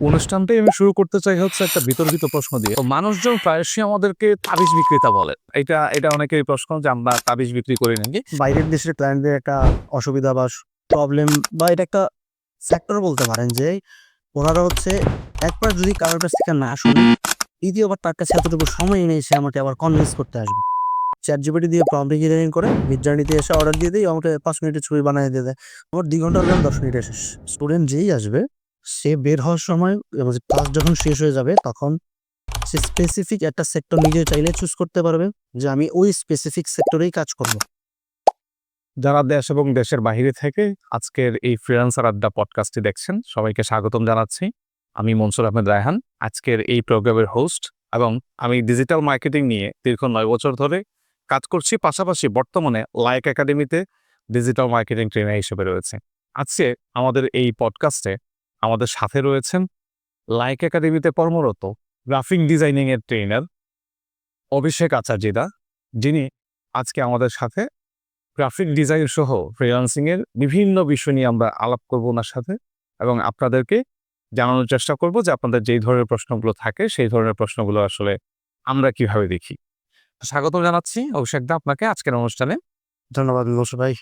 অনুষ্ঠানটাই আমি শুরু করতে চাই হচ্ছে একটা বিতর্কিত প্রশ্ন দিয়ে। মানুষজন প্রায়শই আমাদেরকে তাবিজ বিক্রেতা বলে। এটা এটা অনেকেরই প্রশ্ন যে আমরা তাবিজ বিক্রি করি নাকি? বাইরের দেশের ক্লায়েন্টদের একটা অসুবিধা বা প্রবলেম বা এটা একটা ফ্যাক্টর বলতে পারেন যে ওনারা হচ্ছে একবার যদি কারোর কাছ থেকে না শুনে দ্বিতীয়বার তার কাছে এতটুকু সময় নেই সে আমাকে আবার কনভিন্স করতে আসবে। চ্যাট জিপিটি দিয়ে প্রম্পট ইঞ্জিনিয়ারিং করে জার্নিতে এসে অর্ডার দিয়ে দিই আমাকে পাঁচ মিনিটে ছবি বানিয়ে দিয়ে দেয়। আমার দুই ঘণ্টা দশ মিনিটে শেষ। স্টুডেন্ট যেই আসবে সে বের হওয়ার সময় ক্লাস যখন শেষ হয়ে যাবে, তখন সে স্পেসিফিক একটা সেক্টর নিজে চাইলে চুজ করতে পারবে যে আমি ওই স্পেসিফিক সেক্টরেই কাজ করব। যারা দেশ এবং দেশের বাইরে থেকে আজকের এই ফ্রিলান্সার আড্ডা পডকাস্টটি দেখছেন, সবাইকে স্বাগতম জানাচ্ছি। আমি মনসুর আহমেদ রায়হান, আজকের এই প্রোগ্রামের হোস্ট এবং আমি ডিজিটাল মার্কেটিং নিয়ে দীর্ঘ নয় বছর ধরে কাজ করছি, পাশাপাশি বর্তমানে লাইক একাডেমিতে ডিজিটাল মার্কেটিং ট্রেনার হিসেবে রয়েছে। আজকে আমাদের এই পডকাস্টে আমাদের সাথে রয়েছেন লাইক একাডেমিতে কর্মরত গ্রাফিক ডিজাইনিং এর ট্রেনার অভিষেক আচার্যিদা, যিনি আজকে আমাদের সাথে গ্রাফিক ডিজাইন সহ ফ্রিলান্সিং এর বিভিন্ন বিষয় নিয়ে আমরা আলাপ করব ওনার সাথে এবং আপনাদেরকে জানানোর চেষ্টা করব যে আপনাদের যেই ধরনের প্রশ্নগুলো থাকে সেই ধরনের প্রশ্নগুলো আসলে আমরা কীভাবে দেখি। স্বাগত জানাচ্ছি অভিষেক দা আপনাকে আজকের অনুষ্ঠানে। ধন্যবাদ ভাই।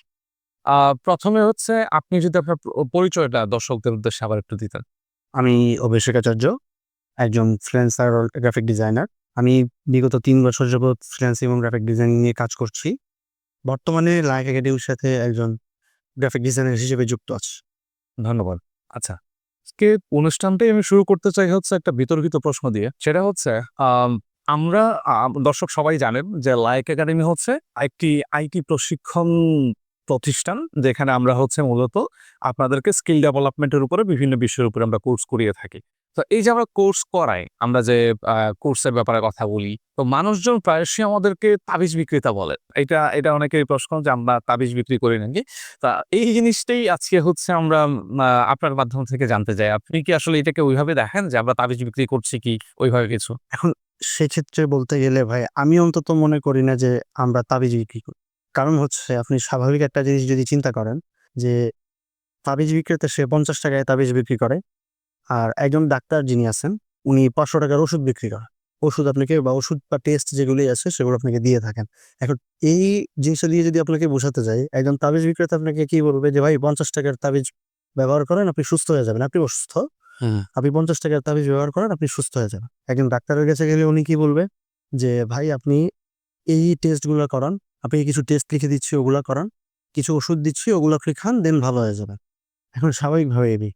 প্রথমে হচ্ছে আপনি যদি আপনার পরিচয়টা দর্শকদের উদ্দেশ্যে আবার একটু দিতেন। আমি অভিষেক আচার্য একজন ফ্রিল্যান্সার গ্রাফিক ডিজাইনার আমি বিগত তিন বছর যাবৎ ফ্রিল্যান্সিং এবং গ্রাফিক ডিজাইনিং নিয়ে কাজ করছি। বর্তমানে লাইক একাডেমির সাথে একজন গ্রাফিক ডিজাইনার হিসেবে যুক্ত আছি। ধন্যবাদ। আচ্ছা আজকে অনুষ্ঠানটাই আমি শুরু করতে চাই হচ্ছে একটা বিতর্কিত প্রশ্ন দিয়ে। সেটা হচ্ছে আমরা দর্শক সবাই জানেন যে লাইক একাডেমি হচ্ছে একটি আইটি প্রশিক্ষণ প্রতিষ্ঠান যেখানে আমরা হচ্ছে মূলত আপনাদেরকে স্কিল ডেভেলপমেন্টের উপরে বিভিন্ন বিষয়ের উপরে আমরা কোর্স করিয়ে থাকি। তো এই যে আমরা কোর্স করাই, আমরা যে কোর্সের ব্যাপারে কথা বলি, তো মানুষজন প্রায়শই আমাদেরকে তাবিজ বিক্রেতা বলে। এটা এটা অনেকেরই প্রশ্ন যে আমরা তাবিজ বিক্রি করি নাকি? তা এই জিনিসটাই আজকে হচ্ছে আমরা আপনার মাধ্যম থেকে জানতে চাই। আপনি কি আসলে এটাকে ওইভাবে দেখেন যে আমরা তাবিজ বিক্রি করছি কি, ওইভাবে কিছু? এখন সেক্ষেত্রে বলতে গেলে ভাই, আমি অন্তত মনে করি না যে আমরা তাবিজ বিক্রি করি। কারণ হচ্ছে আপনি স্বাভাবিক একটা জিনিস যদি চিন্তা করেন যে তাবিজ বিক্রেতা সে পঞ্চাশ টাকায় তাবিজ বিক্রি করে আর একজন ডাক্তার যিনি আছেন উনি পাঁচশো টাকার ওষুধ বিক্রি করেন ওষুধ আপনাকে বা ওষুধ বা টেস্ট যেগুলি আছে সেগুলো আপনাকে দিয়ে থাকেন। এখন এই জিনিসটা দিয়ে যদি আপনাকে বোঝাতে যাই একজন তাবিজ বিক্রেতা আপনাকে কি বলবে যে ভাই পঞ্চাশ টাকার তাবিজ ব্যবহার করেন আপনি সুস্থ হয়ে যাবেন আপনি অসুস্থ। আপনি পঞ্চাশ টাকার তাবিজ ব্যবহার করেন আপনি সুস্থ হয়ে যাবেন। একজন ডাক্তারের কাছে গেলে উনি কি বলবে? যে ভাই আপনি এই টেস্টগুলো করান আপনি কিছু টেস্ট লিখে দিচ্ছি ওগুলো করান। কিছু ওষুধ দিচ্ছি ওগুলো আপনি খান দেন ভালো হয়ে যাবে। এখন স্বাভাবিকভাবে এবি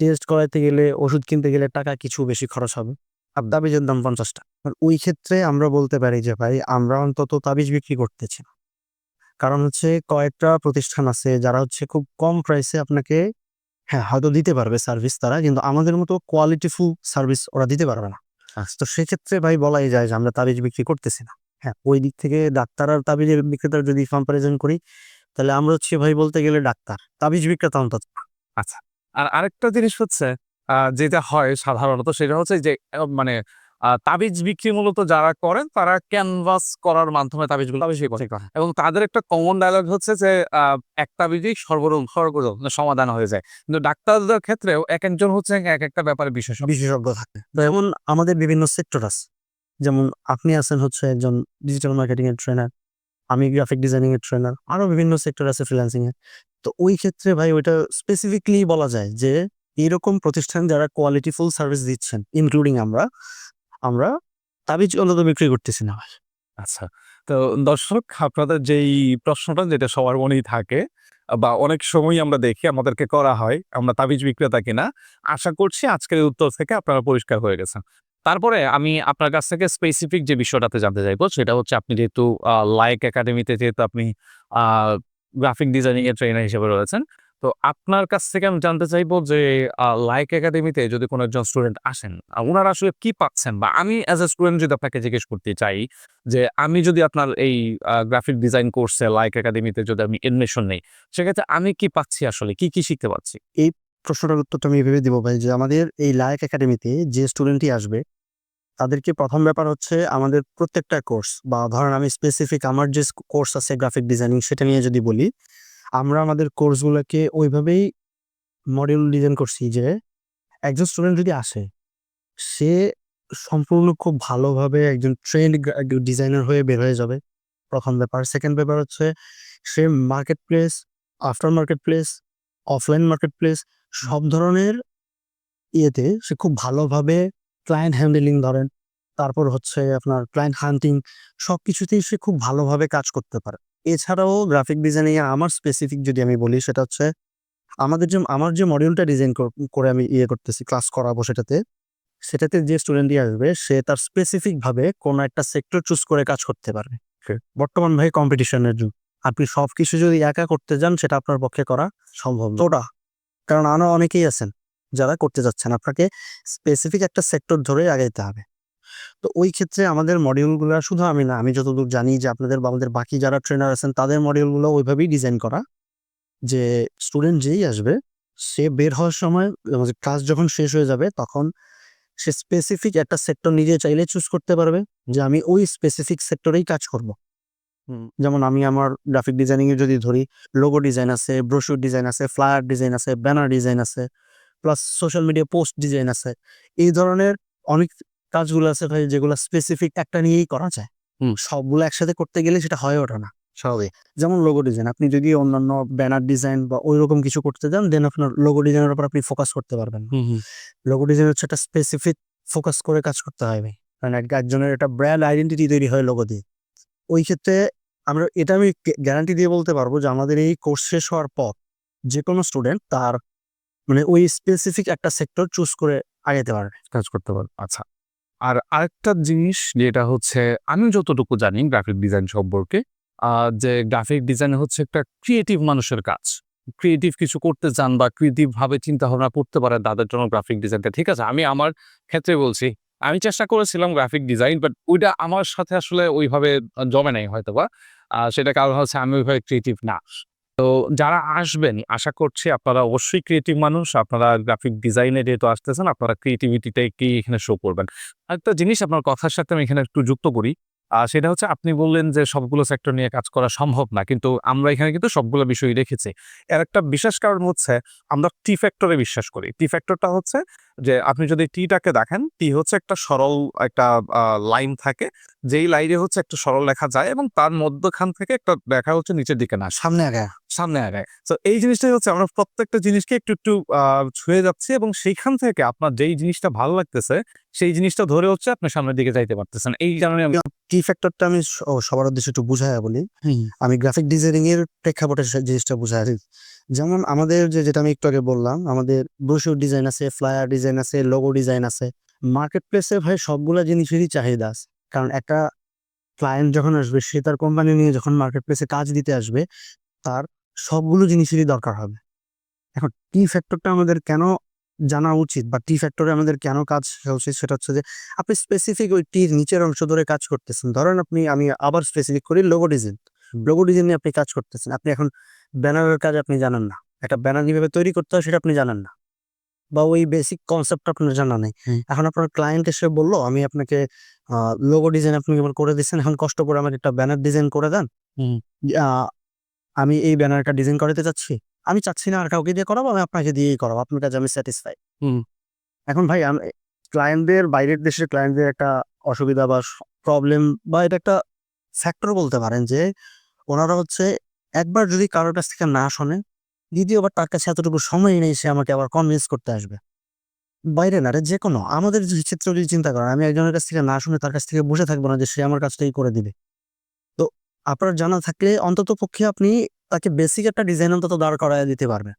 টেস্ট করাতে গেলে ওষুধ কিনতে গেলে টাকা কিছু বেশি খরচ হবে। আর তাবিজের দাম পঞ্চাশ টাকা ওই ক্ষেত্রে আমরা বলতে পারি যে ভাই আমরা অন্তত তাবিজ বিক্রি করতেছি। না কারণ হচ্ছে কয়েকটা প্রতিষ্ঠান আছে যারা হচ্ছে খুব কম প্রাইসে আপনাকে হ্যাঁ হয়তো দিতে পারবে সার্ভিস তারা কিন্তু আমাদের মতো কোয়ালিটিফুল সার্ভিস ওরা দিতে পারবে না। তো সেক্ষেত্রে ভাই বলাই যায় যে আমরা তাবিজ বিক্রি করতেছি না। হ্যাঁ ওই দিক থেকে ডাক্তার আর তাবিজের বিক্রেতার যদি কম্পারিজন করি তাহলে আমরা হচ্ছে ভাই বলতে গেলে ডাক্তার তাবিজ বিক্রেতা অন্তত। আচ্ছা আর আরেকটা জিনিস হচ্ছে যেটা হয় সাধারণত সেটা হচ্ছে যে মানে তাবিজ বিক্রি মূলত যারা করেন তারা ক্যানভাস করার মাধ্যমে তাবিজগুলো বেশি করে। এবং তাদের একটা কমন ডায়লগ হচ্ছে যে আহ, এক তাবিজই সর্বরোগ সর্বরোগ সমাধান হয়ে যায়। কিন্তু ডাক্তারদের ক্ষেত্রেও এক একজন হচ্ছে এক একটা ব্যাপারে বিশেষ বিশেষজ্ঞ থাকে। যেমন আমাদের বিভিন্ন সেক্টর আছে। যেমন আপনি আছেন হচ্ছে একজন ডিজিটাল মার্কেটিং এর ট্রেনার আমি গ্রাফিক ডিজাইনিং এর ট্রেনার আরও বিভিন্ন সেক্টর আছে ফ্রিল্যান্সিং এর। তো ওই ক্ষেত্রে ভাই ওইটা স্পেসিফিকলি বলা যায় যে, এরকম প্রতিষ্ঠান যারা কোয়ালিটিফুল সার্ভিস দিচ্ছেন ইনক্লুডিং আমরা আমরা তাবিজ অন্তত বিক্রি করতেছি না আচ্ছা তো দর্শক, আপনাদের যেই প্রশ্নটা যেটা সবার মনেই থাকে, বা অনেক সময় আমরা দেখি আমাদেরকে করা হয়, আমরা তাবিজ বিক্রেতা কিনা, আশা করছি আজকের উত্তর থেকে আপনারা পরিষ্কার হয়ে গেছেন। তারপরে আমি আপনার কাছ থেকে স্পেসিফিক যে বিষয়টাতে জানতে চাইব, সেটা হচ্ছে আপনি যেহেতু লাইক একাডেমিতে যেহেতু আপনি গ্রাফিক ডিজাইনিং এর ট্রেনার হিসেবে রয়েছেন, তো আপনার কাছ থেকে আমি জানতে চাইব যে লাইক একাডেমিতে যদি কোনো একজন স্টুডেন্ট আসেন ওনারা আসলে কি পাচ্ছেন? বা আমি অ্যাজ এ স্টুডেন্ট যদি আপনাকে জিজ্ঞেস করতে চাই যে, আমি যদি আপনার এই গ্রাফিক ডিজাইন কোর্সে লাইক একাডেমিতে যদি আমি এডমিশন নেই, সেক্ষেত্রে আমি কি পাচ্ছি আসলে? কি কি শিখতে পাচ্ছি? এই প্রশ্নটার উত্তরটা আমি এভাবে দিব ভাই যে, আমাদের এই লায়ক একাডেমিতে যে স্টুডেন্টই আসবে তাদেরকে প্রথম ব্যাপার হচ্ছে আমাদের প্রত্যেকটা কোর্স বা ধরেন আমি স্পেসিফিক আমার যে কোর্স আছে গ্রাফিক ডিজাইনিং সেটা নিয়ে যদি বলি, আমরা আমাদের কোর্সগুলোকে ওইভাবেই মডিউল ডিজাইন করছি যে একজন স্টুডেন্ট যদি আসে, সে সম্পূর্ণ খুব ভালোভাবে একজন ট্রেন্ড ডিজাইনার হয়ে বের হয়ে যাবে। প্রথম ব্যাপার। সেকেন্ড ব্যাপার হচ্ছে সে market place after market place offline market place সব ধরনের ইয়েতে সে খুব ভালোভাবে ক্লায়েন্ট হ্যান্ডেলিং ধরেন তারপর হচ্ছে আপনার ক্লায়েন্ট হান্টিং সব কিছুতেই সে খুব ভালোভাবে কাজ করতে পারে। এছাড়াও গ্রাফিক ডিজাইনিং আমার স্পেসিফিক যদি আমি বলি সেটা হচ্ছে আমাদের যে আমার যে মডিউলটা ডিজাইন করে আমি ইয়ে করতেছি ক্লাস করাবো সেটাতে সেটাতে যে স্টুডেন্টই আসবে সে তার স্পেসিফিকভাবে কোনো একটা সেক্টর চুজ করে কাজ করতে পারবে. বর্তমান ভাই কম্পিটিশনের যুগ। আপনি সব কিছু যদি একা করতে যান সেটা আপনার পক্ষে করা সম্ভব। ওটা কারণ আরও অনেকেই আছেন। যারা করতে যাচ্ছেন আপনাকে স্পেসিফিক একটা সেক্টর ধরে আগাইতে হবে। তো ওই ক্ষেত্রে আমাদের মডিউলগুলো শুধু আমি না আমি যতদূর জানি যে আপনাদের বা আমাদের বাকি যারা ট্রেনার আছেন তাদের মডিউলগুলো ওইভাবেই ডিজাইন করা। যে স্টুডেন্ট যেই আসবে সে বের হওয়ার সময় ক্লাস যখন শেষ হয়ে যাবে তখন সে স্পেসিফিক একটা সেক্টর নিজে চাইলে চুজ করতে পারবে যে আমি ওই স্পেসিফিক সেক্টরেই কাজ করব। যেমন আমি আমার গ্রাফিক ডিজাইনিং এ যদি ধরি লোগো ডিজাইন আছে ব্রোশুর ডিজাইন আছে ফ্লায়ার ডিজাইন আছে ব্যানার ডিজাইন আছে plus social media post design আছে। এই ধরনের অনেক কাজগুলো আছে ভাই যেগুলো স্পেসিফিক একটা নিয়েই করা যায়। সবগুলো একসাথে করতে গেলে সেটা হয়ে ওঠে না। স্বাভাবিক। যেমন লোগো ডিজাইন আপনি যদি অন্যান্য ব্যানার ডিজাইন বা ওই রকম কিছু করতে যান দেন আপনার লোগো ডিজাইনের উপর আপনি ফোকাস করতে পারবেন। লোগো ডিজাইন হচ্ছে একটা স্পেসিফিক ফোকাস করে কাজ করতে হয় ভাই। কারণ এক- একজনের একটা ব্র্যান্ড আইডেন্টিটি তৈরি হয় লোগো দিয়ে। ওই ক্ষেত্রে আমরা এটা আমি গ্যারান্টি দিয়ে বলতে পারব যে আমাদের এই কোর্স শেষ হওয়ার পর যে কোনো স্টুডেন্ট তার মানে ওই স্পেসিফিক একটা সেক্টর চুজ করে আগাতে পারবে কাজ করতে পারব আচ্ছা। আর আরেকটা জিনিস যেটা হচ্ছে, আমি যতটুকু জানি গ্রাফিক ডিজাইন সম্পর্কে যে গ্রাফিক ডিজাইন হচ্ছে একটা ক্রিয়েটিভ মানুষের কাজ। ক্রিয়েটিভ কিছু করতে চান বা ক্রিয়েটিভ ভাবে চিন্তা ভাবনা করতে পারে তাদের জন্য গ্রাফিক ডিজাইনটা ঠিক আছে। আমি আমার ক্ষেত্রে বলছি, আমি চেষ্টা করেছিলাম গ্রাফিক ডিজাইন বাট ওইটা আমার সাথে আসলে ওইভাবে জমে নাই হয়তো বা সেটা কারণ হচ্ছে আমি ওইভাবে ক্রিয়েটিভ না। তো যারা আসবেন, আশা করছি আপনারা অবশ্যই ক্রিয়েটিভ মানুষ। আপনারা গ্রাফিক ডিজাইনে যেহেতু আসতেছেন, আপনারা ক্রিয়েটিভিটিটাকে এখানে শো করবেন। আরেকটা জিনিস আপনার কথার সাথে আমি এখানে একটু যুক্ত করি। সেটা হচ্ছে আপনি বললেন যে সবগুলো সেক্টর নিয়ে কাজ করা সম্ভব না কিন্তু আমরা এখানে কিন্তু সবগুলো বিষয় রেখেছি এর একটা বিশেষ কারণ হচ্ছে আমরা টি ফ্যাক্টরে বিশ্বাস করি। টি ফ্যাক্টরটা হচ্ছে যে আপনি যদি টিটাকে দেখেন টি হচ্ছে একটা সরল একটা লাইন থাকে যেই লাইনে হচ্ছে একটা সরল লেখা যায় এবং তার মধ্যখান থেকে একটা লেখা হচ্ছে নিচের দিকে না সামনে আগে সামনে আগায়। তো এই জিনিসটাই হচ্ছে আমরা প্রত্যেকটা জিনিসকে একটু একটু আহ, ছুঁয়ে যাচ্ছি এবং সেইখান থেকে আপনার যেই জিনিসটা ভালো লাগতেছে সেই জিনিসটা ধরে হচ্ছে আপনি সামনের দিকে যাইতে পারতেছেন। এই কারণে আমি কি ফ্যাক্টরটা আমি সবার উদ্দেশ্যে একটু বুঝাইয়া বলি। আমি গ্রাফিক ডিজাইনিং এর প্রেক্ষাপটে জিনিসটা বুঝাই যেমন আমাদের যে যেটা আমি একটু আগে বললাম আমাদের ব্রোশিওর ডিজাইন আছে ফ্লায়ার ডিজাইন আছে লোগো ডিজাইন আছে। মার্কেট প্লেসে ভাই সবগুলা জিনিসেরই চাহিদা আছে। কারণ একটা ক্লায়েন্ট যখন আসবে সে তার কোম্পানি নিয়ে যখন মার্কেট প্লেসে কাজ দিতে আসবে তার সবগুলো জিনিসেরই দরকার হবে। এখন টি ফ্যাক্টরটা আমাদের কেন জানা উচিত বা টি ফ্যাক্টরে আমাদের কেন কাজ উচিত সেটা হচ্ছে যে আপনি স্পেসিফিক ওই টির নিচের অংশ ধরে কাজ করতেছেন। ধরেন আপনি আমি আবার স্পেসিফিক করি লোগো ডিজাইন লোগো ডিজাইন নিয়ে আপনি কাজ করতেছেন। আপনি এখন ব্যানারের কাজ আপনি জানেন না। একটা ব্যানার কীভাবে তৈরি করতে হয় সেটা আপনি জানেন না। বা ওই বেসিক কনসেপ্ট আপনার জানা নেই। এখন আপনার ক্লায়েন্ট এসে বলল আমি আপনাকে লোগো ডিজাইন আপনি করে দিচ্ছেন? এখন কষ্ট করে আমাকে একটা ব্যানার ডিজাইন করে দেন। আমি এই ব্যানারটা ডিজাইন করাতে চাচ্ছি। আমি চাচ্ছি না আর কাউকে দিয়ে করাবো আমি আপনাকে দিয়েই করাবো। আপনার কাছে আমি স্যাটিসফাই হুম। এখন ভাই আমি ক্লায়েন্টদের বাইরের দেশের ক্লায়েন্টদের একটা অসুবিধা বা প্রবলেম বা এটা একটা ফ্যাক্টর বলতে পারেন যে ওনারা হচ্ছে একবার যদি কারোর কাছ থেকে না শোনে দ্বিতীয়বার তার কাছে এতটুকু সময় নেই সে আমাকে আবার কনভিন্স করতে আসবে। বাইরে না রে যে কোনো আমাদের ক্ষেত্রে যদি চিন্তা করেন আমি একজনের কাছ থেকে না শুনে তার কাছ থেকে বসে থাকব না যে সে আমার কাজটাই করে দিবে। আপনার জানা থাকলে অন্তত পক্ষে আপনি তাকে বেসিক একটা ডিজাইন অন্তত দাঁড় করায় দিতে পারবে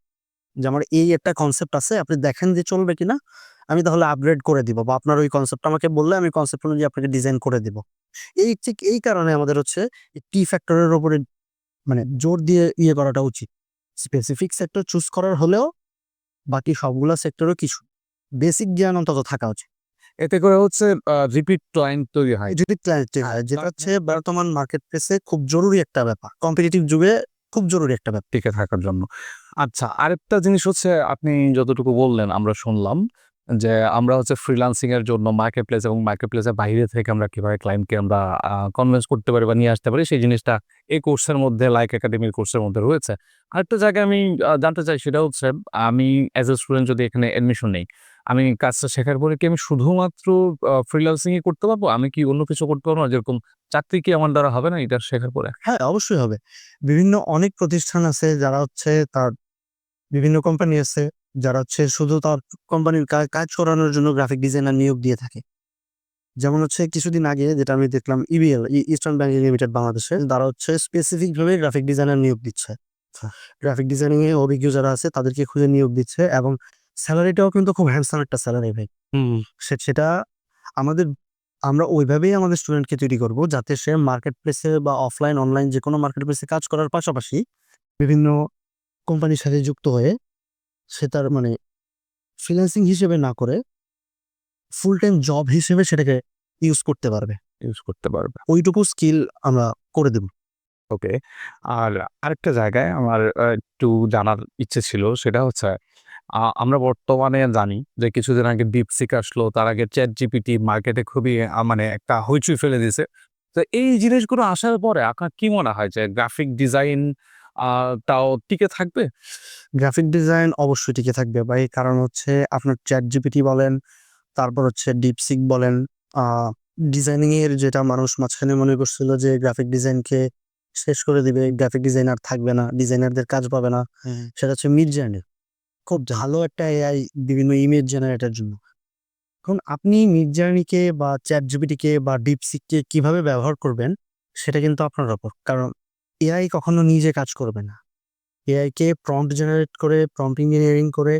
যে আমার এই একটা কনসেপ্ট আছে, আপনি দেখেন যে চলবে কিনা, আমি তাহলে আপগ্রেড করে দিব বা আপনার ওই কনসেপ্ট আমাকে বললে আমি কনসেপ্ট অনুযায়ী আপনাকে ডিজাইন করে দিব। এই ঠিক এই কারণে আমাদের হচ্ছে টি ফ্যাক্টরের ওপরে মানে জোর দিয়ে ইয়ে করাটা উচিত। স্পেসিফিক সেক্টর চুজ করার হলেও বাকি সবগুলো সেক্টরও কিছু। বেসিক জ্ঞান অন্তত থাকা উচিত। এতে করে হচ্ছে রিপিট ক্লায়েন্ট তৈরি হয়। যদি ক্লারিটি হয় যেটা হচ্ছে বর্তমান মার্কেট প্লেসে খুব জরুরি একটা ব্যাপার। কম্পিটিটিভ যুগে খুব জরুরি একটা ব্যাপার। টিকে থাকার জন্য। আচ্ছা আরেকটা জিনিস হচ্ছে আপনি যতটুকু বললেন আমরা শুনলাম যে আমরা হচ্ছে ফ্রিল্যান্সিং এর জন্য মার্কেট প্লেস এবং মার্কেট প্লেসের বাইরে থেকে আমরা কীভাবে ক্লায়েন্টকে আমরা কনভিন্স করতে পারি বা নিয়ে আসতে পারি সেই জিনিসটা এই কোর্সের মধ্যে লাইক একাডেমির কোর্সের মধ্যে রয়েছে। আরেকটা জায়গায় আমি জানতে চাই সেটা হচ্ছে আমি অ্যাজ এ স্টুডেন্ট যদি এখানে এডমিশন নেই আমি কাজটা শেখার পরে কি আমি শুধুমাত্র ফ্রিল্যান্সিং এ করতে পারব? আমি কি অন্য কিছু করতে পারব না? যেরকম চাকরি কি আমার দ্বারা হবে না? এটা শেখার পরে। হ্যাঁ অবশ্যই হবে। বিভিন্ন অনেক প্রতিষ্ঠান আছে যারা হচ্ছে তার বিভিন্ন কোম্পানি আছে যারা হচ্ছে শুধু তার কোম্পানির কাজ করানোর জন্য গ্রাফিক ডিজাইনার নিয়োগ দিয়ে থাকে। যেমন হচ্ছে কিছুদিন আগে যেটা আমি দেখলাম ইবিএল ইস্টার্ন ব্যাংক লিমিটেড বাংলাদেশে তারা হচ্ছে স্পেসিফিক ভাবে গ্রাফিক ডিজাইনার নিয়োগ দিচ্ছে। গ্রাফিক ডিজাইনিং এ অভিজ্ঞ যারা আছে তাদেরকে খুঁজে নিয়োগ দিচ্ছে এবং স্যালারিটাও কিন্তু খুব হ্যান্ডসাম একটা স্যালারি ভাই। সেটা আমাদের আমরা ওইভাবেই আমাদের স্টুডেন্টকে তৈরি করব যাতে সে মার্কেট প্লেসে বা অফলাইন অনলাইন যে কোনো মার্কেট প্লেসে কাজ করার পাশাপাশি বিভিন্ন কোম্পানির সাথে যুক্ত হয়ে সে তার মানে ফ্রিল্যান্সিং হিসেবে না করে ফুল টাইম জব হিসেবে সেটাকে ইউজ করতে পারবে। ইউজ করতে পারবে। ওইটুকু স্কিল আমরা করে দেব। ওকে আর আরেকটা জায়গায় আমার একটু জানার ইচ্ছে ছিল সেটা হচ্ছে আমরা বর্তমানে জানি যে কিছুদিন আগে ডিপসিক আসলো তার আগে চ্যাট জিপিটি মার্কেটে খুবই মানে একটা হইচই ফেলে দিছে তো এই জিনিসগুলো আসার পরে আপনার কি মনে হয় যে গ্রাফিক ডিজাইন তাও টিকে থাকবে? গ্রাফিক ডিজাইন অবশ্যই টিকে থাকবে ভাই। কারণ হচ্ছে আপনার চ্যাট জিপিটি বলেন তারপর হচ্ছে ডিপসিক বলেন ডিজাইনিং এর যেটা মানুষ মাঝখানে মনে করছিল যে গ্রাফিক ডিজাইনকে শেষ করে দিবে গ্রাফিক ডিজাইনার থাকবে না ডিজাইনারদের কাজ পাবে না সেটা হচ্ছে মিড জার্নি খুব ভালো একটা এআই বিভিন্ন ইমেজ জেনারেটার জন্য। এখন আপনি মিড জার্নিকে বা চ্যাট জিপিটিকে বা ডিপসিককে কীভাবে ব্যবহার করবেন, সেটা কিন্তু আপনার ওপর। কারণ এআই কখনো নিজে কাজ করবে না। এআইকে প্রম্পট জেনারেট করে প্রম্পট ইঞ্জিনিয়ারিং করে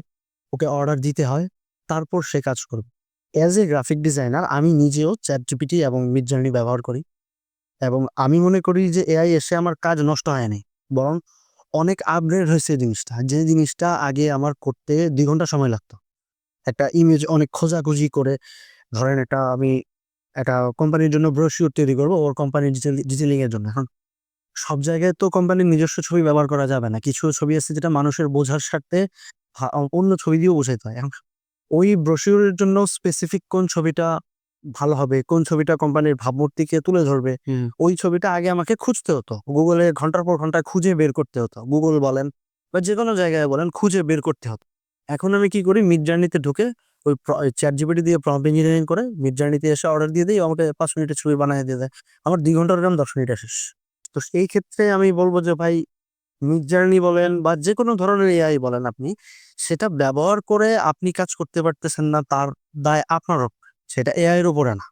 ওকে অর্ডার দিতে হয়, তারপর সে কাজ করবে। অ্যাজ এ গ্রাফিক ডিজাইনার আমি নিজেও চ্যাট জিপিটি এবং মিড জার্নি ব্যবহার করি। এবং আমি মনে করি যে এআই এসে আমার কাজ নষ্ট হয়নি বরং অনেক আপগ্রেড হয়েছে জিনিসটা। যে জিনিসটা আগে আমার করতে দুই ঘণ্টা সময় লাগতো। একটা ইমেজ অনেক খোঁজাখুঁজি করে, ধরেন একটা আমি একটা কোম্পানির জন্য ব্রোশিওর তৈরি করব, ওর কোম্পানির ডিটেলিং এর জন্য। এখন সব জায়গায় তো কোম্পানির নিজস্ব ছবি ব্যবহার করা যাবে না। কিছু ছবি আছে যেটা মানুষের বোঝার স্বার্থে অন্য ছবি দিয়েও বোঝাইতে হয়। এখন ওই ব্রোশিওরের জন্য স্পেসিফিক কোন ছবিটা ভালো হবে কোন ছবিটা কোম্পানির ভাবমূর্তিকে তুলে ধরবে ওই ছবিটা আগে আমাকে খুঁজতে হতো। গুগলে ঘণ্টার পর ঘণ্টা খুঁজে বের করতে হতো। গুগল বলেন বা যে কোনো জায়গায় বলেন খুঁজে বের করতে হতো। এখন আমি কি করি মিড জার্নিতে ঢুকে ওই চ্যাট জিপিটি দিয়ে প্রম্পট ইঞ্জিনিয়ারিং করে মিড জার্নিতে এসে অর্ডার দিয়ে দিই আমাকে পাঁচ মিনিটের ছবি বানিয়ে দিয়ে দেয়। আমার দুই ঘণ্টার কাম দশ মিনিটে শেষ। তো সেই ক্ষেত্রে আমি বলব যে ভাই মিড জার্নি বলেন বা যে কোনো ধরনের এআই বলেন আপনি সেটা ব্যবহার করে আপনি কাজ করতে পারতেছেন না তার দায় আপনার সেটা এআই এর উপরে না।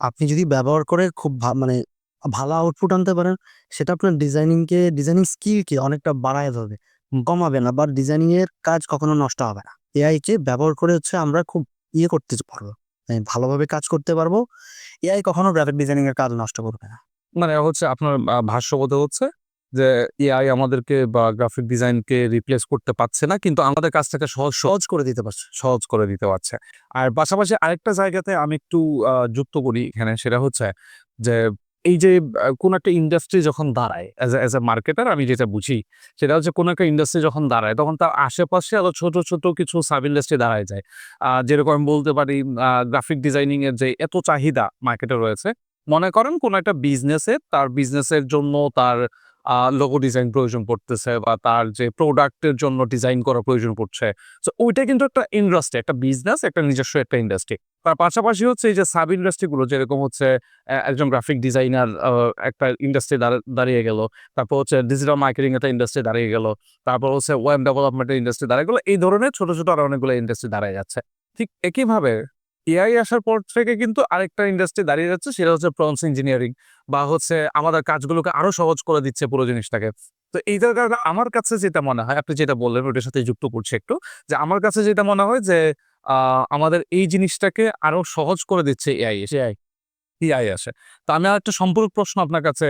আপনি যদি ব্যবহার করে খুব মানে ভালো আউটপুট আনতে পারেন সেটা আপনার ডিজাইনিংকে ডিজাইনিং স্কিলকে অনেকটা বাড়ায় ধরবে। কমাবে না বা ডিজাইনিং এর কাজ কখনো নষ্ট হবে না। এআই কে ব্যবহার করে হচ্ছে আমরা খুব ইয়ে করতে পারব মানে ভালোভাবে কাজ করতে পারব। এআই কখনো গ্রাফিক ডিজাইনিং এর কাজ নষ্ট করবে না। মানে হচ্ছে আপনার ভাষ্যবোধ হচ্ছে যে এআই আমাদেরকে বা গ্রাফিক ডিজাইনকে রিপ্লেস করতে পারছে না, কিন্তু আমাদের কাজটাকে সহজ সহজ করে দিতে পারছে, সহজ করে দিতে পারছে। আর পাশাপাশি আরেকটা জায়গাতে আমি একটু যুক্ত করি এখানে, সেটা হচ্ছে যে এই যে কোন একটা ইন্ডাস্ট্রি যখন দাঁড়ায় অ্যাজ অ্যাজ এ মার্কেটার আমি যেটা বুঝি, সেটা হচ্ছে কোন একটা ইন্ডাস্ট্রি যখন দাঁড়ায়, তখন তার আশেপাশে আরও ছোট ছোট কিছু সাব ইন্ডাস্ট্রি দাঁড়ায় যায়। যেরকম আমি বলতে পারি গ্রাফিক ডিজাইনিং এর যে এত চাহিদা মার্কেটে রয়েছে, মনে করেন কোন একটা বিজনেসে তার বিজনেসের জন্য তার লোগো ডিজাইন প্রয়োজন পড়তেছে বা তার যে প্রোডাক্টের জন্য ডিজাইন করা প্রয়োজন পড়ছে। তো ওইটা কিন্তু একটা ইন্ডাস্ট্রি একটা বিজনেস একটা নিজস্ব একটা ইন্ডাস্ট্রি তার পাশাপাশি হচ্ছে এই যে সাব ইন্ডাস্ট্রিগুলো যেরকম হচ্ছে একজন গ্রাফিক ডিজাইনার একটা ইন্ডাস্ট্রি দাঁড়িয়ে গেল। তারপর হচ্ছে ডিজিটাল মার্কেটিং একটা ইন্ডাস্ট্রি দাঁড়িয়ে গেল। তারপর হচ্ছে ওয়েব ডেভেলপমেন্টের ইন্ডাস্ট্রি দাঁড়িয়ে গেলো। এই ধরনের ছোট ছোট আরও অনেকগুলো ইন্ডাস্ট্রি দাঁড়িয়ে যাচ্ছে। ঠিক একইভাবে এআই আসার পর থেকে কিন্তু আরেকটা ইন্ডাস্ট্রি দাঁড়িয়ে যাচ্ছে সেটা হচ্ছে প্রন্স ইঞ্জিনিয়ারিং বা হচ্ছে আমাদের কাজগুলোকে আরও সহজ করে দিচ্ছে পুরো জিনিসটাকে। তো এইটার কারণে আমার কাছে যেটা মনে হয় আপনি যেটা বললেন ওটার সাথে যুক্ত করছে একটু যে আমার কাছে যেটা মনে হয় যে আহ, আমাদের এই জিনিসটাকে আরও সহজ করে দিচ্ছে এআই এসে। AI এআই আসে। তো আমি আর একটা সম্পূরক প্রশ্ন আপনার কাছে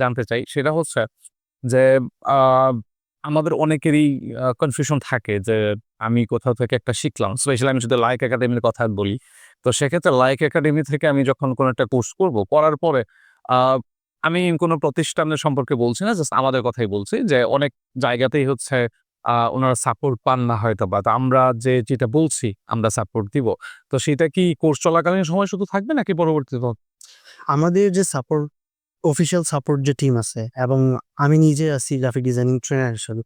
জানতে চাই সেটা হচ্ছে যে আহ, আমাদের অনেকেরই কনফিউশন থাকে যে আমি কোথাও থেকে একটা শিখলাম। স্পেশালি আমি যদি লাইক একাডেমির কথা বলি। তো সেক্ষেত্রে লাইক একাডেমি থেকে আমি যখন কোনো একটা কোর্স করব, করার পরে আমি কোনো প্রতিষ্ঠানের সম্পর্কে বলছি না জাস্ট আমাদের কথাই বলছি যে অনেক জায়গাতেই হচ্ছে ওনারা সাপোর্ট পান না হয়তো বা। আমরা যে যেটা বলছি, আমরা সাপোর্ট দিব। তো সেটা কি কোর্স চলাকালীন সময় শুধু থাকবে নাকি পরবর্তীতে? আমাদের যে সাপোর্ট অফিসিয়াল সাপোর্ট যে টিম আছে, এবং আমি নিজে আছি গ্রাফিক ডিজাইনিং ট্রেনার হিসেবে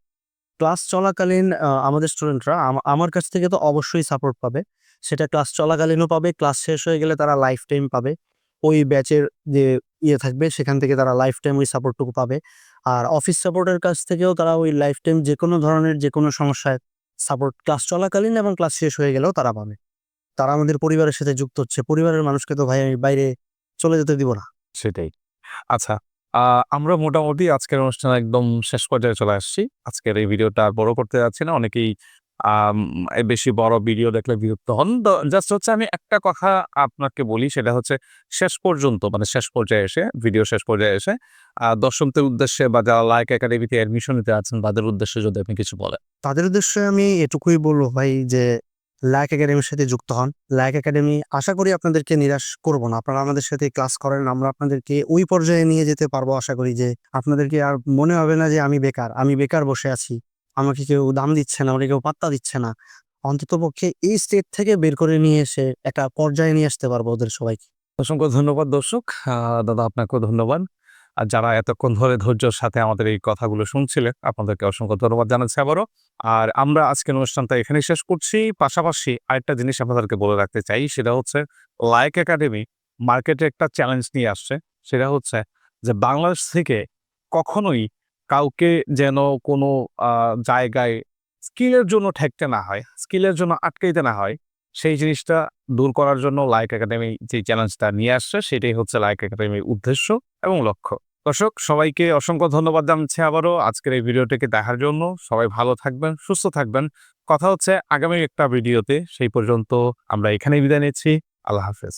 ক্লাস চলাকালীন আমাদের স্টুডেন্টরা আমার কাছ থেকে তো অবশ্যই সাপোর্ট পাবে। সেটা ক্লাস চলাকালীনও পাবে, ক্লাস শেষ হয়ে গেলে তারা লাইফ টাইম পাবে। ওই ব্যাচের যে ইয়ে থাকবে, সেখান থেকে তারা লাইফ টাইম ওই সাপোর্টটুকু পাবে। আর অফিস সাপোর্টের কাছ থেকেও তারা ওই লাইফ টাইম যে কোনো ধরনের যে কোনো সমস্যায় সাপোর্ট, ক্লাস চলাকালীন এবং ক্লাস শেষ হয়ে গেলেও তারা পাবে। তারা আমাদের পরিবারের সাথে যুক্ত হচ্ছে। পরিবারের মানুষকে তো ভাই আমি বাইরে চলে যেতে দিব না। সেটাই। আচ্ছা আমরা মোটামুটি আজকের অনুষ্ঠান একদম শেষ পর্যায়ে চলে আসছি। আজকের এই ভিডিওটা বড় করতে যাচ্ছি না। অনেকেই বেশি বড় ভিডিও দেখলে বিরক্ত হন। জাস্ট হচ্ছে আমি একটা কথা আপনাকে বলি, সেটা হচ্ছে শেষ পর্যন্ত মানে শেষ পর্যায়ে এসে, ভিডিও শেষ পর্যায়ে এসে দর্শকদের উদ্দেশ্যে বা যারা লাইক একাডেমিতে অ্যাডমিশন নিতে আছেন তাদের উদ্দেশ্যে যদি আপনি কিছু বলেন। তাদের উদ্দেশ্যে আমি এটুকুই বলব ভাই যে লাইক একাডেমির সাথে যুক্ত হন। লাইক একাডেমি আশা করি আপনাদেরকে নিরাশ করব না। আপনারা আমাদের সাথে ক্লাস করেন, আমরা আপনাদেরকে ওই পর্যায়ে নিয়ে যেতে পারব আশা করি যে আপনাদেরকে আর মনে হবে না যে আমি বেকার আমি বেকার বসে আছি। আমাকে কেউ দাম দিচ্ছে না, আমাকে কেউ পাত্তা দিচ্ছে না। অন্তত পক্ষে এই স্টেট থেকে বের করে নিয়ে এসে একটা পর্যায়ে নিয়ে আসতে পারব ওদের সবাইকে। অসংখ্য ধন্যবাদ দর্শক। দাদা, আপনাকেও ধন্যবাদ। আর যারা এতক্ষণ ধরে ধৈর্যের সাথে আমাদের এই কথাগুলো শুনছিলেন, আপনাদেরকে অসংখ্য ধন্যবাদ জানাচ্ছি আবারও। আর আমরা আজকের অনুষ্ঠানটা এখানে শেষ করছি। পাশাপাশি আরেকটা জিনিস আপনাদেরকে বলে রাখতে চাই, সেটা হচ্ছে লাইক একাডেমি মার্কেটে একটা চ্যালেঞ্জ নিয়ে আসছে। সেটা হচ্ছে যে বাংলাদেশ থেকে কখনোই কাউকে যেন কোনো জায়গায় স্কিলের জন্য ঠেকতে না হয় স্কিলের জন্য আটকাইতে না হয় সেই জিনিসটা দূর করার জন্য লাইক একাডেমি যে চ্যালেঞ্জটা নিয়ে আসছে, সেটাই হচ্ছে লাইক একাডেমির উদ্দেশ্য এবং লক্ষ্য। দর্শক, সবাইকে অসংখ্য ধন্যবাদ জানাচ্ছি আবারও। আজকের এই ভিডিওটিকে দেখার জন্য সবাই ভালো থাকবেন, সুস্থ থাকবেন। কথা হচ্ছে আগামী একটা ভিডিওতে, সেই পর্যন্ত আমরা এখানেই বিদায় নিচ্ছি। আল্লাহ হাফেজ।